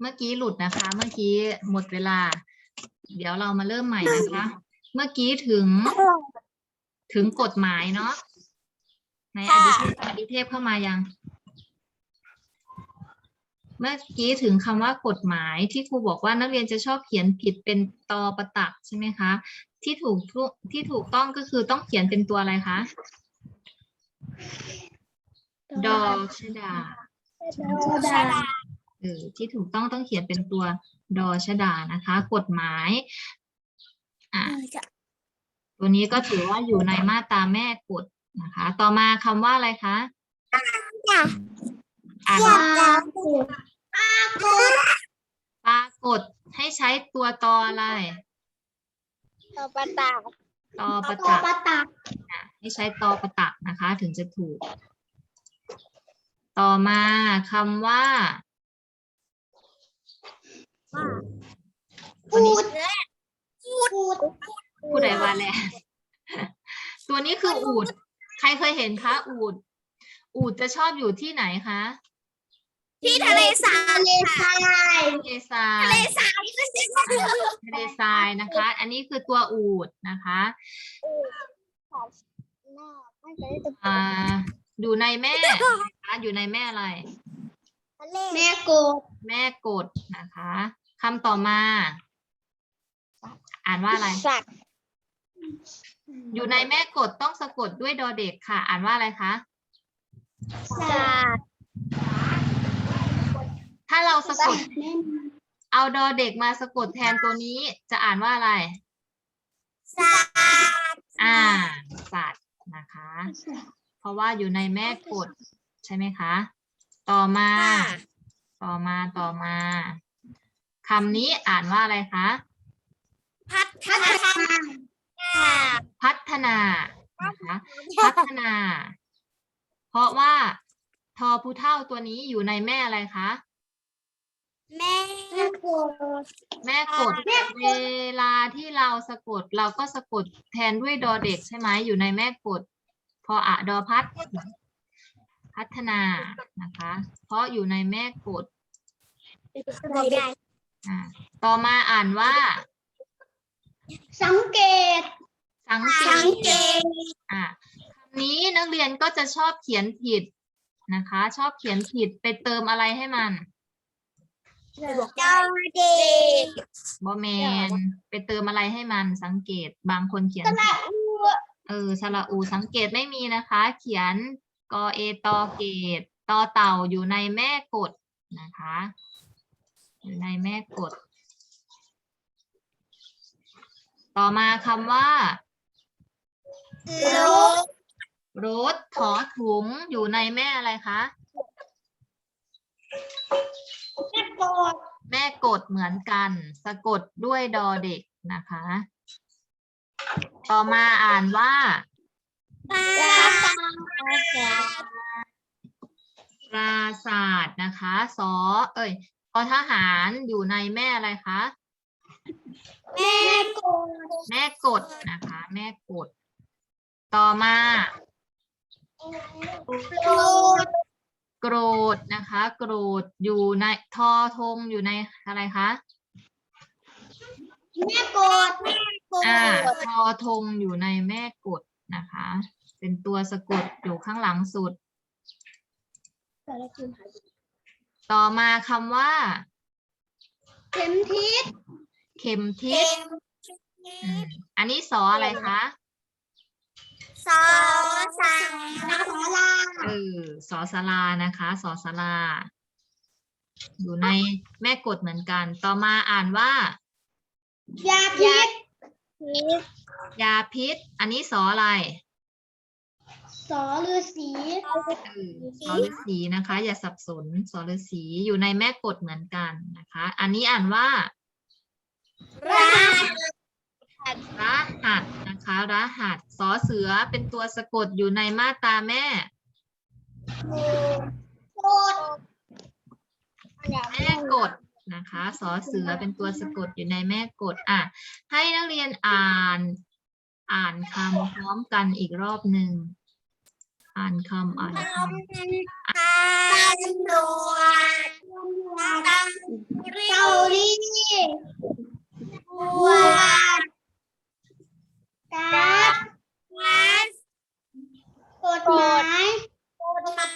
เมื่อกี้หลุดนะคะ เมื่อกี้หมดเวลา เดี๋ยวเรามาเริ่มใหม่นะคะ เมื่อกี้ถึง ถึงกฎหมายเนาะในอดิเทพอดิเทพเข้ามายัง เมื่อกี้ถึงคำว่ากฎหมายที่ครูบอกว่านักเรียนจะชอบเขียนผิดเป็นตอประตักใช่ไหมคะ ที่ถูกทุที่ถูกต้องก็คือต้องเขียนเป็นตัวอะไรคะดอชดาเอ อที่ถูกต้องต้องเขียนเป็นตัวดอชดานะคะ กฎหมายอะตัวนี้ก็ถือว่าอยู่ในมาตราแม่กฎนะคะ ต่อมาคำว่าอะไรคะอ่านว่าปรากฏให้ใช้ตัวตออะไรตอประตักอะให้ใช้ตอประตักนะคะ ถึงจะถูก ต่อมาคำว่า ตัวนี้ผู้ใดว่าแหละตัวนี้คืออูด ใครเคยเห็นคะอูด อูดจะชอบอยู่ที่ไหนคะที่ทะเลสาบทะเลทรายทะเลสาบที่เป็นทะเลทรายนะคะ อันนี้คือตัวอูดนะคะอ่าอยู่ในแม่นะคะอยู่ในแม่อะไร แม่โกด แม่กดนะคะ คำต่อมา อ่านว่าอะไร สัตว์อยู่ในแม่กดต้องสะกดด้วยดอเด็กค่ะ อ่านว่าอะไรคะสัตว์ถ้าเราสะกด เอาดอเด็กมาสะกดแทนตัวนี้ จะอ่านว่าอะไร สัตว์อ่า สัตว์นะคะ เพราะว่าอยู่ในแม่กดใช่ไหมคะ ต่อมา ต่อมาต่อมา คำนี้อ่านว่าอะไรคะ พัฒนาพัฒนานะคะพัฒนา เพราะว่าทอผู้เท่าตัวนี้อยู่ในแม่อะไรคะแม่โกดแม่กดเวลาที่เราสะกดเราก็สะกดแทนด้วยดอเด็กใช่ไหมอยู่ในแม่กด พออะดอพัดพัฒนานะคะ เพราะอยู่ในแม่กดได้ อ่าต่อมาอ่านว่า สังเกต สังเกสังเกตตอะคำนี้นักเรียนก็จะชอบเขียนผิดนะคะ ชอบเขียนผิดไปเติมอะไรให้มันดอเด็กบอแมนไปเติมอะไรให้มันสังเกตบางคนเขียนผิดเออสระอูสังเกตไม่มีนะคะ เขียนกอเอตอเกตตอเต่าอยู่ในแม่กดนะคะ อยู่ในแม่กดต่อมาคำว่ารถรถถอถุงอยู่ในแม่อะไรคะ แม่โกดแม่กดเหมือนกัน สะกดด้วยดอเด็กนะคะ ต่อมาอ่านว่าปลาปราศาสตร์นะคะสอเอ้ยพอ ทหารอยู่ในแม่อะไรคะ แม่โกดแม่กดนะคะ แม่กด ต่อมาโกดโกรธนะคะ โกรธอยู่ในทอทงอยู่ในอะไรคะแม่โกดแม่โกดอ่าทอทงอยู่ในแม่กดนะคะ เป็นตัวสะกดอยู่ข้างหลังสุดต่ อมาคำว่า เข็มทิศเข็มทิศอืมอันนี้สออะไรคะสอสาสาลาเออสอสลานะคะสอสลา อยู่ในแม่กดเหมือนกัน ต่อมาอ่านว่า ยาพิษยาพิษ อันนี้สออะไร สอฤาษีเออสอฤาษีนะคะ อย่าสับสนสอฤาษีอยู่ในแม่กดเหมือนกันนะคะ อันนี้อ่านว่าราชรหัสนะคะรหัสสอเสือเป็นตัวสะกดอยู่ในมาตราแม่โกดแม่กดนะคะสอเสือเป็นตัวสะกดอยู่ในแม่กดอะ ให้นักเรียนอ่าน อ่านคำพร้อมกันอีกรอบหนึ่ง อ่านคำอ่านคำตำรวจเกาหลีบวชการกฎหมายกฎหมา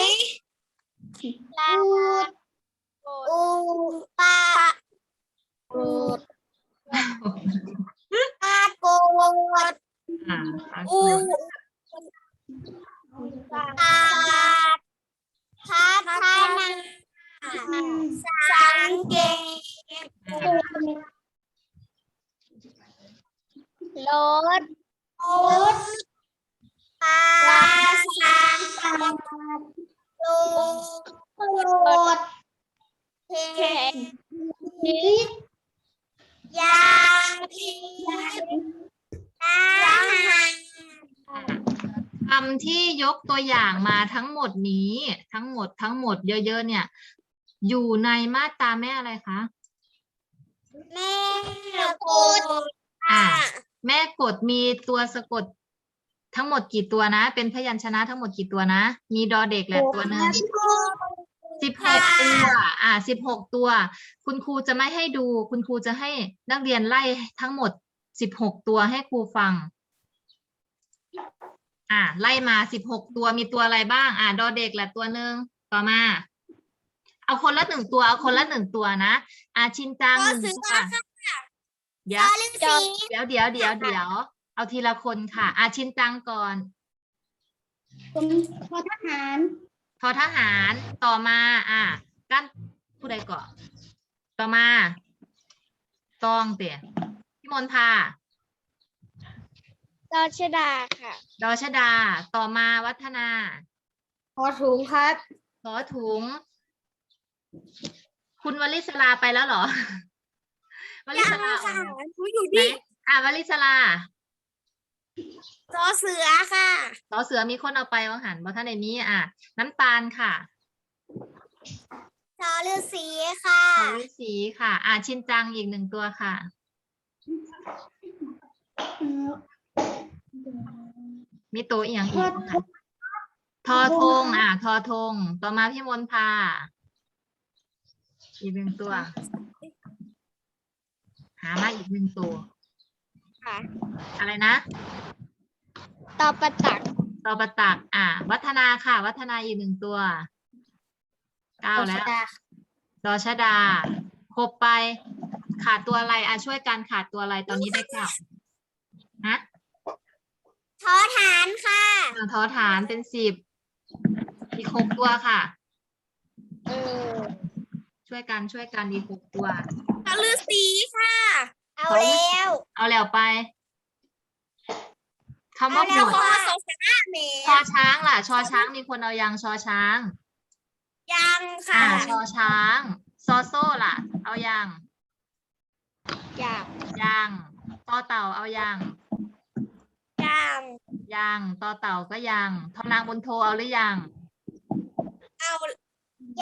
ยอุดอุปะอุปะโกดอ่าอุปาพัฒนาสังเกตรถรถปลาสามลูกรถเทนนิสยางพิอาหาร คำที่ยกตัวอย่างมาทั้งหมดนี้ ทั้งหมดทั้งหมดเยอะๆเนี่ย อยู่ในมาตราแม่อะไรคะ แม่กดอ่าแม่กดมีตัวสะกด ทั้งหมดกี่ตัวนะ เป็นพยัญชนะทั้งหมดกี่ตัวนะ มีดอเด็กแหละตัวหนึ่งสิบหกตัว อ่าสิบหกตัว คุณครูจะไม่ให้ดู คุณครูจะให้นักเรียนไล่ทั้งหมดสิบหกตัวให้ครูฟัง อ่าไล่มาสิบหกตัวมีตัวอะไรบ้าง อ่าดอเด็กแหละตัวหนึ่งต่อมา เอาคนละหนึ่งตัวเอาคนละหนึ่งตัวนะอ่าชินจังหนึ่งตัวเดี๋ยวจบเดี๋ยวเดี๋ยวเดี๋ยวเดี๋ยวเอาทีละคนค่ะ อาชินจังก่อนผมพอทหารทอทหารต่อมา อะกันผู้ใดก่อนต่อมาตองเตี่ยพี่มนพา ดอชดาค่ะดอชดา ต่อมาวัฒนาพอถุงครับขอถุง คุณวลิศลาไปแล้วเหรอ วลิศลาออกมาหนูอยู่ไหนอะวลิศลาจอเสือค่ะต่อเสือมีคนเอาไปวังหันบอท่านในนี้อะ น้ำตาลค่ะจอฤาษีค่ะขอฤาษีค่ะ อ่าชินจังอีกหนึ่งตัวค่ะ มีตัวอีกอย่างอีกค่ะทอทงอ่าทอทง ต่อมาพี่มนพาอีกหนึ่งตัว หามาอีกหนึ่งตัวค่ะ อะไรนะต่อประตักต่อประตัก อ่าวัฒนาค่ะ วัฒนาอีกหนึ่งตัวเก้าแล้วดอชดาครบไป ขาดตัวอะไรอะช่วยกันขาดตัวอะไรตอนนี้ได้เก้าฮะ ทอฐานค่ะอ่าทอฐานเป็นสิบอีกหกตัวค่ะ เออช่วยกันช่วยกันอีกหกตัวจอฤาษีค่ะ เอาแล้ว เอาแล้วไปคำเอาว่าหแล้วมวดขอสงสารเมชอช้างล่ะ ชอช้างมีคนเอายังชอช้าง ยังอ่าค่ะชอช้าง ซอโซ่ล่ะ เอายังยังยังต่อเต่าเอายัง ยังยังต่อเต่าก็ยังทอนางบนโทเอาหรือยังเอา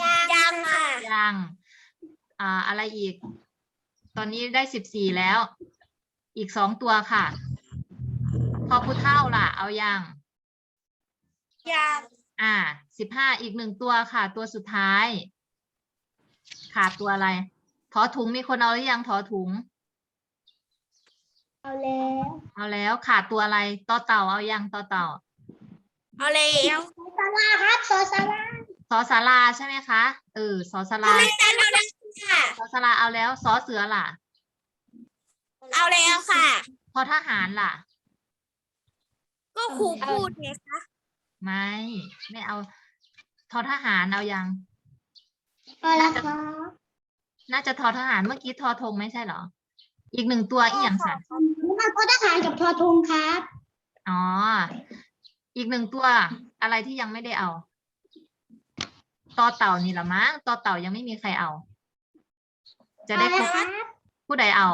ยังยังค่ะยังอ่าอะไรอีก ตอนนี้ได้สิบสี่แล้ว อีกสองตัวค่ะ พอพุเท่าล่ะ เอายังยังอ่าสิบห้าอีกหนึ่งตัวค่ะ ตัวสุดท้าย ขาดตัวอะไร ถอถุงมีคนเอาหรือยังถอถุง เอาแล้วเอาแล้วขาดตัวอะไรต่อเต่าเอายังต่อเต่าเอาแล้วสาราครับโซสาราสอสาราใช่ไหมคะเออสอสาราเอาแล้วเอาแล้วค่ะสอสาราเอาแล้วสอเสือล่ะ เอาแล้วค่ะ พอทหารล่ะ ก็ครูพูดไงคะไม่ไม่เอาทอทหารเอายังเอาแล้วค่ะน่าจะทอทหารเมื่อกี้ทอธงไม่ใช่เหรอ อีกหนึ่งตัวอีกอย่างสัน มันก็ทหารกับทอทุงครับอ๋อ อีกหนึ่งตัวอะไรที่ยังไม่ได้เอา ต่อเต่านี่ละมั้งต่อเต่ายังไม่มีใครเอา จะได้ครบผู้ใดเอา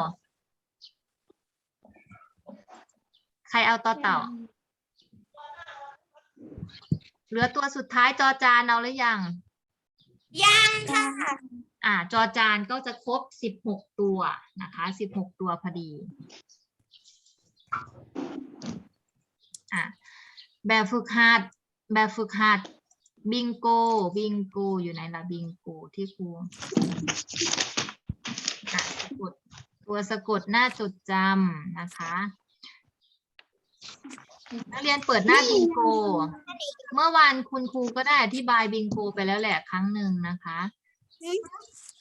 ใครเอาต่อเต่า เหลือตัวสุดท้ายจอจานเอาหรือยัง ยังค่ะอ่า จอจานก็จะครบสิบหกตัวนะคะสิบหกตัวพอดี อะแบบฝึกหัด แบบฝึกหัด บิงโก บิงโก อยู่ไหนล่ะบิงโกที่ครูอะสะกดตัวสะกดหน้าจดจำนะคะ นักเรียนเปิดหน้าบิงโก เมื่อวานคุณครูก็ได้อธิบายบิงโกไปแล้วแหละครั้งหนึ่งนะคะ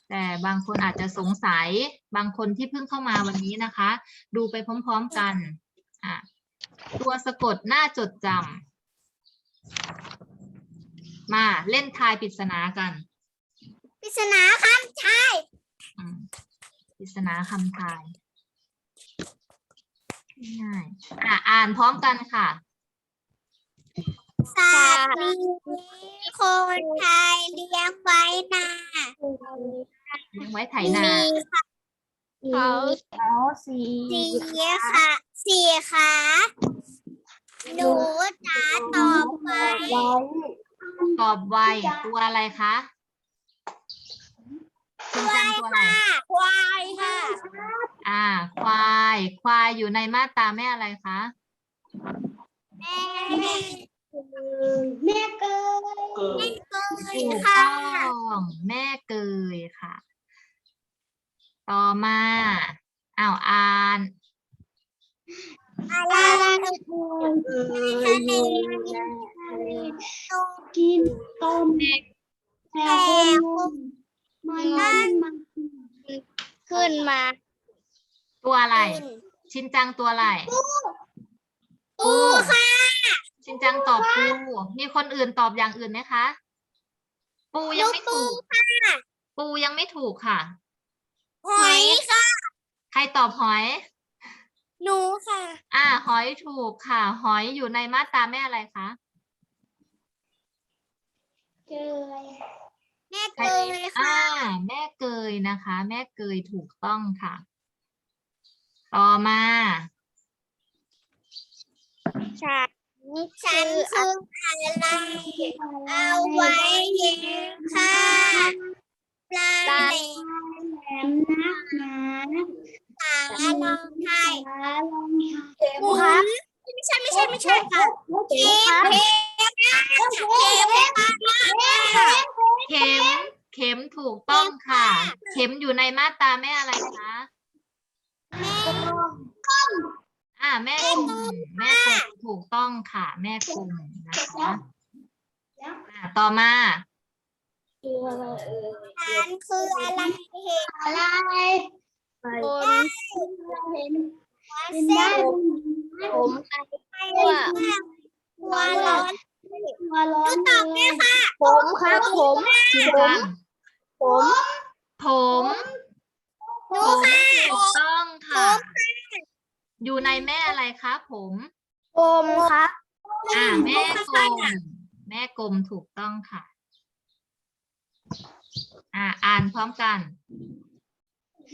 แต่บางคนอาจจะสงสัย บางคนที่เพิ่งเข้ามาวันนี้นะคะ ดูไปพร้อม ๆกัน อะตัวสะกดหน้าจดจำมาเล่นทายปริศนากันปริศนาคำใช่อืมปริศนาคำทายง่ายๆอะอ่านพร้อมกันค่ะ สัตว์มีคนไทยเลี้ยงไว้นาเลี้ยงไว้ไถนาเขาเขาสีสีขาสีขาหนูจ๋าตอบไปตอบไวตัวอะไรคะคุณจำตัวอะไรควายค่ะ อ่า ควาย ควายอยู่ในมาตราแม่อะไรคะแม่แม่เกยแม่เกยถูกค่ะต้องแม่เกยค่ะ ต่อมาอ้าวอ่านอะไรทะเลกินต้มแต่มันนั่นมันขึ้นมา ตัวอะไร ชินจังตัวอะไรปูค่ะชินจังตอบปูมีคนอื่นตอบอย่างอื่นไหมคะ ปูยังไม่ถูกปูยังไม่ถูกค่ะ หอยค่ะ ใครตอบหอย หนูค่ะ อ่า หอยถูกค่ะ หอยอยู่ในมาตราแม่อะไรคะ เกยแม่ใครเกยค่ะ อ่า แม่เกยนะคะ แม่เกยถูกต้องค่ะ ต่อมาฉันฉันคืออะไรเอาไว้เย็นค่ะ ปลาแหลมนักหนาขาลองไห้หมุนไม่ใช่ไม่ใช่ไม่ใช่ค่ะเข็มเข็มเข็มเข็มเข็มถูกต้องค่ะ เข็มอยู่ในมาตราแม่อะไรคะอ่าแม่กลุ่มแม่กลุ่มถูกต้องค่ะ แม่กลุ่มนะคะอ่า อันคืออะไรเห็นอะไรคนเห็นเส้นผมว่าหัวร้อนหัวร้อนตอบได้ค่ะผมครับผมชินจังผมผมผมถูกต้องค่ะ อยู่ในแม่อะไรคะผมผมครับ อ่า แม่กลมแม่กลมถูกต้องค่ะ อ่าอ่านพร้อมกัน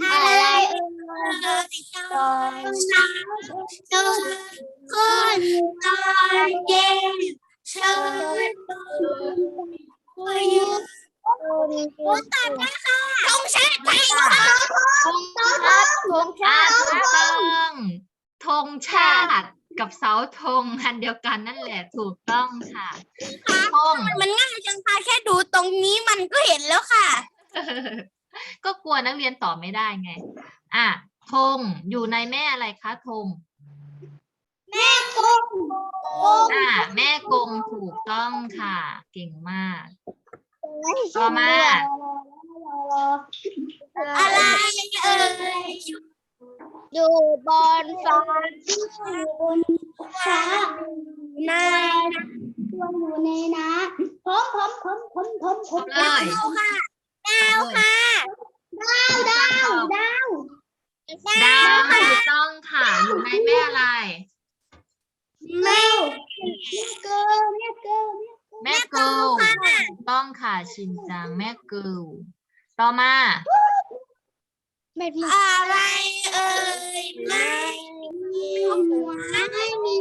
อะไรเอ่ยตอนเช้าตอนขึ้นตอนเย็นเชิญคุยยืนตอบได้ค่ะตรงชาติไทยค่ะธงชาติตรงอ่าชาติถูกต้องธงชาติกับเสาธงอันเดียวกันนั่นแหละถูกต้องค่ะธงมันง่ายจังค่ะแค่ดูตรง นี้มันก็เห็นแล้วค่ะ ก็กลัวนักเรียนตอบไม่ได้ไง อะธงอยู่ในแม่อะไรคะธงแม่กุ้งอะแม่กลมถูกต้องค่ะ เก่งมาก ต่อมา อะไรเอ่ย อยู่บนฟ้าบนฟ้าในอยู่ในน้ำผมผมผมผมผมผมเลยดาวค่ะดาวค่ะดาวดาวดาวดาวถูกต้องค่ะอยู่ในแม่อะไร แม่เกิลแม่เกิลแม่เกิลต้องค่ะชินจังแม่เกิลต่อมา อะไรเอ่ยไม่มีหัวไม่มี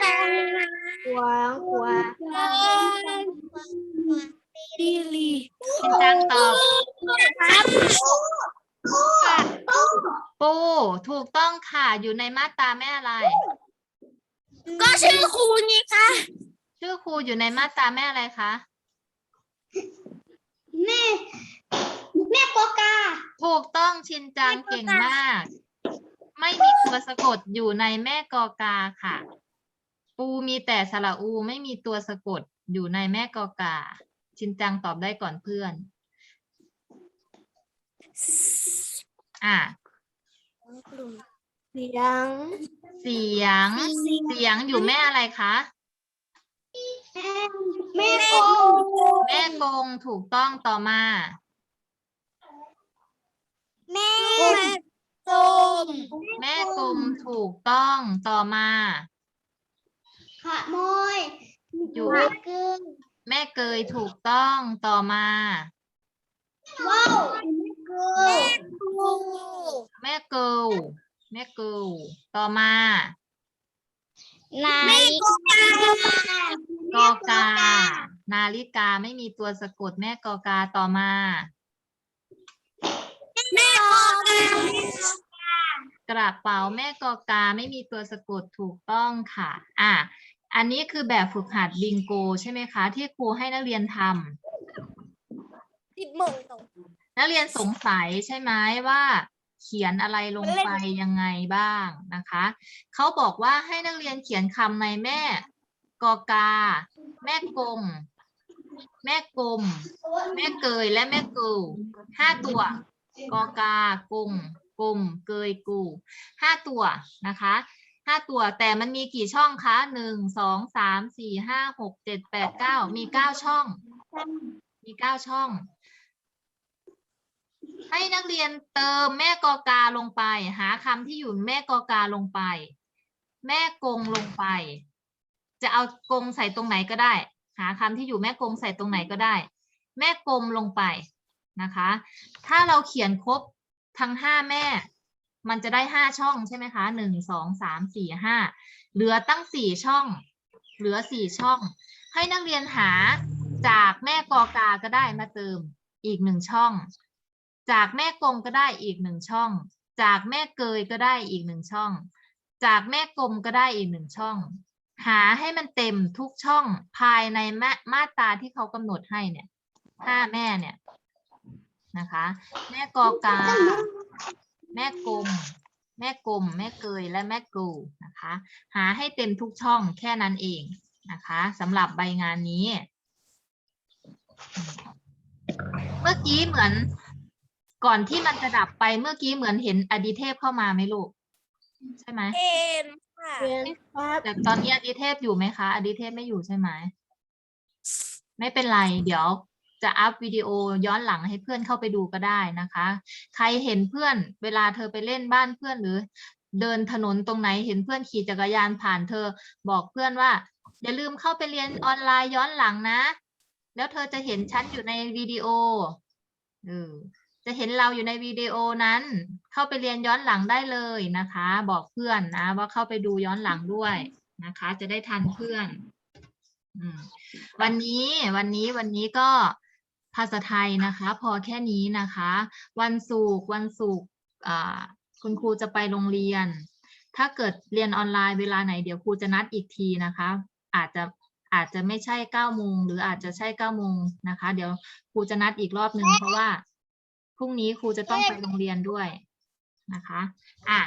แต่หัวหัวดีลีชินจังตอบครับปูถูกต้องค่ะอยู่ในมาตราแม่อะไร ก็ชื่อครูนี่ค่ะชื่อครูอยู่ในมาตราแม่อะไรคะแม่แม่โกกา ถูกต้องชินจังเก่งมาก ไม่มีตัวสะกดอยู่ในแม่กอกาค่ะ ปูมีแต่สระอูไม่มีตัวสะกดอยู่ในแม่กอกา ชินจังตอบได้ก่อนเพื่อน อะ เสียง เสียง เสียงอยู่แม่อะไรคะ แม่โกแม่กงถูกต้องต่อมา แม่โกมแม่กลมถูกต้องต่อมา ขโมยอยู่แม่กึ่งแม่เกยถูกต้องต่อมา ว้าวแม่กึ่งแม่เกิลแม่เกิลต่อมา นาฬิกากอกา นาฬิกาไม่มีตัวสะกดแม่กอกาต่อมา แม่โกกากระเป๋าแม่กอกาไม่มีตัวสะกดถูกต้องค่ะ อะ อันนี้คือแบบฝึกหัดบิงโก ใช่ไหมคะ ที่ครูให้นักเรียนทำสิบหมื่นตรงนักเรียนสงสัยใช่ไหมว่า เขียนอะไรลงไปยังไงบ้างนะคะเขาบอกว่าให้นักเรียนเขียนคำในแม่กอกา แม่กงแม่กลมแม่เกยและแม่กูห้าตัว กอกากงกลมเกยกูห้าตัวนะคะห้าตัวแต่มันมีกี่ช่องคะหนึ่งสองสามสี่ห้าหกเจ็ดแปดเก้ามีเก้าช่อง มีเก้าช่อง ให้นักเรียนเติมแม่กอกาลงไป หาคำที่อยู่แม่กอกาลงไป แม่กงลงไป จะเอากงใส่ตรงไหนก็ได้ หาคำที่อยู่แม่กงใส่ตรงไหนก็ได้ แม่กลมลงไป นะคะ ถ้าเราเขียนครบทั้งห้าแม่ มันจะได้ห้าช่องใช่ไหมคะหนึ่งสองสามสี่ห้าเหลือตั้งสี่ช่อง เหลือสี่ช่อง ให้นักเรียนหาจากแม่กอกาก็ได้มาเติมอีกหนึ่งช่อง จากแม่กงก็ได้อีกหนึ่งช่อง จากแม่เกยก็ได้อีกหนึ่งช่อง จากแม่กลมก็ได้อีกหนึ่งช่อง หาให้มันเต็มทุกช่องภายในมามาตราที่เขากำหนดให้เนี่ยห้าแม่เนี่ย นะคะ แม่กอกา แม่กลม แม่กลม แม่เกย และแม่กูนะคะ หาให้เต็มทุกช่องแค่นั้นเองนะคะสำหรับใบงานนี้ เมื่อกี้เหมือนก่อนที่มันจะดับไปเมื่อกี้เหมือนเห็นอดิเทพเข้ามาไหมลูก ใช่ไหมเอ็นค่ะครับแต่ตอนนี้อดิเทพอยู่ไหมคะ อดิเทพไม่อยู่ใช่ไหม ไม่เป็นไร เดี๋ยว จะอัพวิดีโอย้อนหลังให้เพื่อนเข้าไปดูก็ได้นะคะ ใครเห็นเพื่อนเวลาเธอไปเล่นบ้านเพื่อนหรือ เดินถนนตรงไหนเห็นเพื่อนขี่จักรยานผ่านเธอ บอกเพื่อนว่า อย่าลืมเข้าไปเรียนออนไลน์ย้อนหลังนะ แล้วเธอจะเห็นฉันอยู่ในวิดีโอเออจะเห็นเราอยู่ในวิดีโอนั้น เข้าไปเรียนย้อนหลังได้เลยนะคะ บอกเพื่อนนะว่าเข้าไปดูย้อนหลังด้วยนะคะ จะได้ทันเพื่อนอวันนี้วันนี้วันนี้ก็ ภาษาไทยนะคะ พอแค่นี้นะคะ วันศุกร์วันศุกร์คุณครูจะไปโรงเรียน ถ้าเกิดเรียนออนไลน์เวลาไหนเดี๋ยวครูจะนัดอีกทีนะคะ อาจจะอาจจะไม่ใช่เก้าโมงหรืออาจจะใช่เก้าโมงนะคะ เดี๋ยวครูจะนัดอีกรอบหนึ่งเพราะว่าพรุ่งนี้ครูจะต้องไปโรงเรียนด้วยนะคะอะ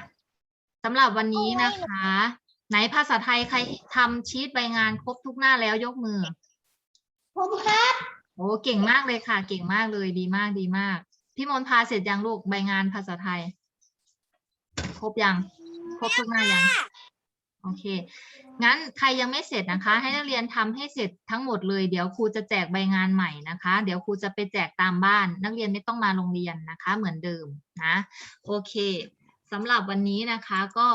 สำหรับวันนี้นะคะ ไหนภาษาไทยใครทำชีตใบงานครบทุกหน้าแล้วยกมือ ผมครับ โอ้เก่งมากเลยค่ะ เก่งมากเลยดีมากดีมาก พี่มนพาเสร็จยังลูกใบงานภาษาไทย ครบยังครบทุกหน้ายังโอเค งั้นใครยังไม่เสร็จนะคะ ให้นักเรียนทำให้เสร็จทั้งหมดเลย เดี๋ยวครูจะแจกใบงานใหม่นะคะ เดี๋ยวครูจะไปแจกตามบ้าน นักเรียนไม่ต้องมาโรงเรียนนะคะ เหมือนเดิมนะ โอเคสำหรับวันนี้นะคะก็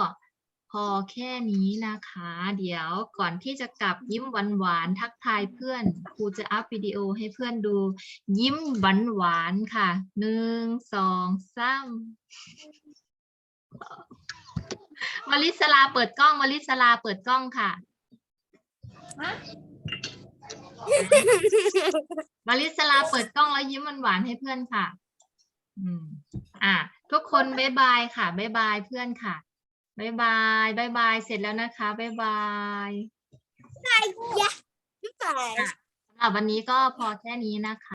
อแค่นี้นะคะ เดี๋ยวก่อนที่จะกลับยิ้มหวานๆทักทายเพื่อนครูจะอัพวิดีโอให้เพื่อนดู ยิ้มหวานๆค่ะหนึ่งสองสามวลิศลาเปิดกล้องวลิศลาเปิดกล้องค่ะวลิศลาเปิดกล้องแล้วยิ้มหวานๆให้เพื่อนค่ะ อืม อะ ทุกคนบายบายค่ะบายบายเพื่อนค่ะ บ๊ายบายบ๊ายบายเสร็จแล้วนะคะบ๊ายบายยะไม่ไปอะสำหรับวันนี้ก็พอแค่นี้นะคะ